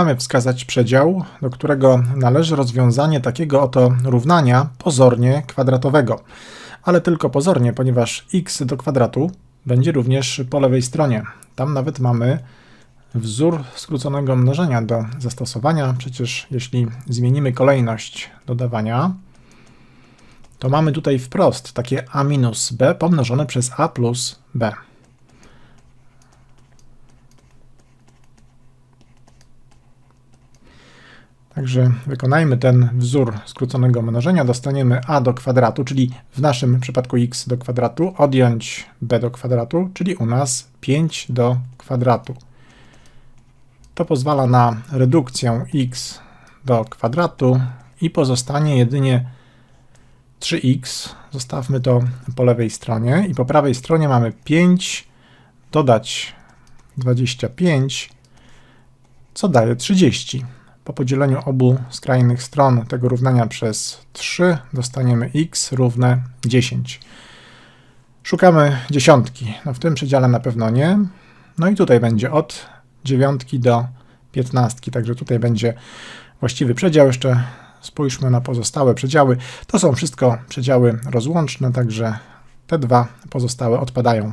Mamy wskazać przedział, do którego należy rozwiązanie takiego oto równania pozornie kwadratowego. Ale tylko pozornie, ponieważ x do kwadratu będzie również po lewej stronie. Tam nawet mamy wzór skróconego mnożenia do zastosowania. Przecież jeśli zmienimy kolejność dodawania, to mamy tutaj wprost takie a minus b pomnożone przez a plus b. Także wykonajmy ten wzór skróconego mnożenia. Dostaniemy a do kwadratu, czyli w naszym przypadku x do kwadratu, odjąć b do kwadratu, czyli u nas 5 do kwadratu. To pozwala na redukcję x do kwadratu i pozostanie jedynie 3x. Zostawmy to po lewej stronie i po prawej stronie mamy 5 dodać 25, co daje 30. Po podzieleniu obu skrajnych stron tego równania przez 3 dostaniemy x równe 10. Szukamy dziesiątki. No w tym przedziale na pewno nie. No i tutaj będzie od dziewiątki do 15, także tutaj będzie właściwy przedział. Jeszcze spójrzmy na pozostałe przedziały. To są wszystko przedziały rozłączne, także te dwa pozostałe odpadają.